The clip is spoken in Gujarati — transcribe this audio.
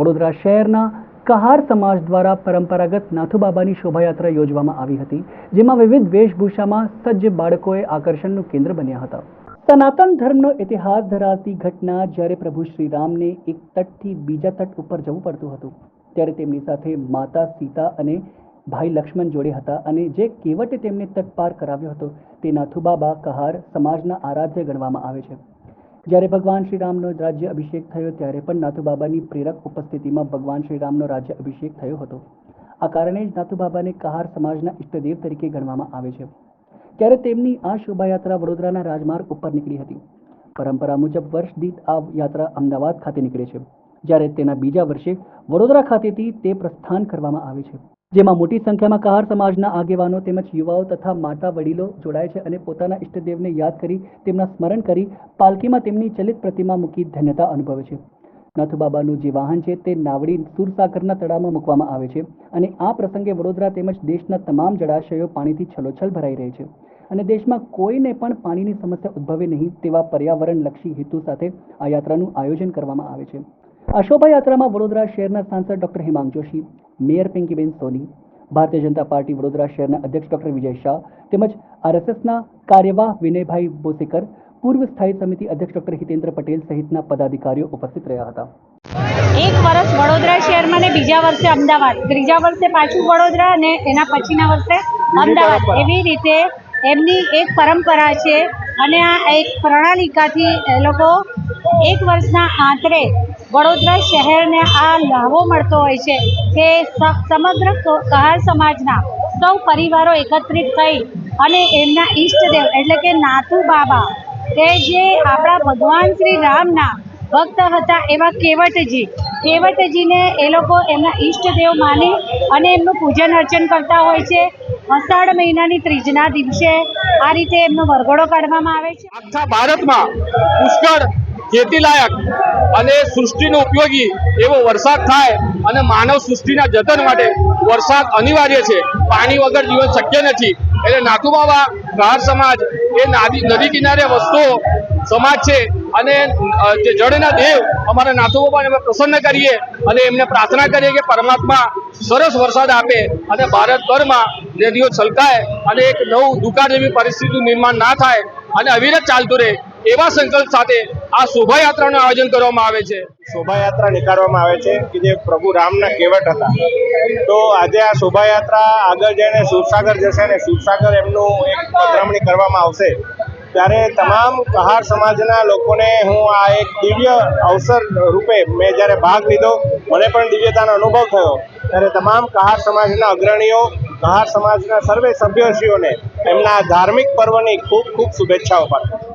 વડોદરા શહેરના કહાર સમાજ દ્વારા પરંપરાગત નાથુબાબાની શોભાયાત્રા યોજવામાં આવી હતી, જેમાં વિવિધ વેશભૂષામાં સજ્જ બાળકોએ આકર્ષણનું કેન્દ્ર બન્યા હતા. સનાતન ધર્મનો ઇતિહાસ ધરાવતી ઘટના જ્યારે પ્રભુ શ્રીરામને એક તટથી બીજા તટ ઉપર જવું પડતું હતું, ત્યારે તેમની સાથે માતા સીતા અને ભાઈ લક્ષ્મણ જોડે હતા અને જે કેવટે તેમને તટ પાર કરાવ્યો હતો, તે નાથુબાબા કહાર સમાજના આરાધ્ય ગણવામાં આવે છે. જ્યારે ભગવાન શ્રીરામનો રાજ્ય અભિષેક થયો, ત્યારે પણ નાથુબાબાની પ્રેરક ઉપસ્થિતિમાં ભગવાન શ્રીરામનો રાજ્ય અભિષેક થયો હતો. આ કારણે જ નાથુબાબાને કહાર સમાજના ઇષ્ટદેવ તરીકે ગણવામાં આવે છે. ત્યારે તેમની આ શોભાયાત્રા વડોદરાના રાજમાર્ગ ઉપર નીકળી હતી. પરંપરા મુજબ વર્ષ દીઠ આ યાત્રા અમદાવાદ ખાતે નીકળે છે. જ્યારે તેના બીજા વર્ષે વડોદરા ખાતેથી તે પ્રસ્થાન કરવામાં આવે છે. જેમાં મોટી સંખ્યામાં કહાર સમાજના આગેવાનો તેમજ યુવાઓ તથા માતા વડીલો જોડાય છે અને પોતાના ઇષ્ટદેવને યાદ કરી તેમના સ્મરણ કરી પાલકીમાં તેમની ચલિત પ્રતિમા મૂકી ધન્યતા અનુભવે છે. નાથુબાબાનું જે વાહન છે તે નાવડી સુરસાગરના તળાવમાં મૂકવામાં આવે છે અને આ પ્રસંગે વડોદરા તેમજ દેશના તમામ જળાશયો પાણીથી છલોછલ ભરાઈ રહે છે. અને દેશમાં કોઈને પણ પાણીની સમસ્યા ઉદ્ભવે નહીં તેવા પર્યાવરણલક્ષી હેતુ સાથે આ યાત્રાનું આયોજન કરવામાં આવે છે. આ શોભાયાત્રામાં વડોદરા શહેરના સાંસદ doctor Hemang Joshi mayor Pinkiben Soni Bharatiya Janata Party Vadodara શહેરના અધ્યક્ષ ડોક્ટર વિજય શાહ તેમજ આરએસએસના કાર્યવાહ વિનયભાઈ બોસેકર પૂર્વ સ્થાયી સમિતિ અધ્યક્ષ ડોક્ટર હિતેન્દ્ર પટેલ સહિતના પદાધિકારીઓ ઉપસ્થિત રહ્યા હતા. એક વર્ષ વડોદરા શહેરમાં ને બીજા વર્ષે અમદાવાદ. ત્રીજા વર્ષે પાછું વડોદરા અને એના પછીના વર્ષે અમદાવાદ. એવી રીતે એમની એક પરંપરા છે અને આ એક પ્રણાલિકાથી એ લોકો એક વર્ષના આંતરે વડોદરા શહેરને આ લાભો મળતો હોય છે કે સમગ્ર કહાર સમાજના સૌ પરિવારો એકત્રિત થઈ અને એમના ઈષ્ટદેવ એટલે કે નાથુ બાબા કે જે આપણા ભગવાન શ્રી રામના ભક્ત હતા એવા કેવટજી. કેવટજીને એ લોકો એમના ઈષ્ટદેવ માની અને એમનું પૂજન અર્ચન કરતા હોય છે. અષાઢ મહિનાની ત્રીજના દિવસે આ રીતે એમનો વરઘોડો કાઢવામાં આવે છે. આખા ભારતમાં પુષ્કળ ખેતીલાયક અને સૃષ્ટિનો ઉપયોગી એવો વરસાદ થાય અને માનવ સૃષ્ટિના જતન માટે વરસાદ અનિવાર્ય છે. પાણી વગર જીવન શક્ય નથી. એટલે નાથુબાબા કહાર સમાજ એ નાદી, નદી કિનારે વસતો સમાજ છે અને જે જળના દેવ અમારા નાથુબાબાને અમે પ્રસન્ન કરીએ અને એમને પ્રાર્થના કરીએ કે પરમાત્મા સરસ વરસાદ આપે અને ભારતભરમાં નદીઓ છલકાય અને એક નવું દુકાળ જેવી પરિસ્થિતિનું નિર્માણ ના થાય અને અવિરત ચાલતું રહે એવા સંકલ્પ સાથે આ શોભાયાત્રાનું આયોજન કરવામાં આવે છે. શોભાયાત્રા નીકાળવામાં આવે છે કે જે પ્રભુ રામના કેવટ હતા. તો આજે આ શોભાયાત્રા આગળ જઈને સુરસાગર જશે ને સુરસાગર એમનું એક પધરામણી કરવામાં આવશે. ત્યારે તમામ કહાર સમાજના લોકોને હું આ એક દિવ્ય અવસર રૂપે મેં જ્યારે ભાગ લીધો, મને પણ દિવ્યતાનો અનુભવ થયો. ત્યારે તમામ કહાર સમાજના અગ્રણીઓ, કહાર સમાજના સર્વે સભ્યશ્રીઓને એમના ધાર્મિક પર્વની ખૂબ ખૂબ શુભેચ્છાઓ પાઠવું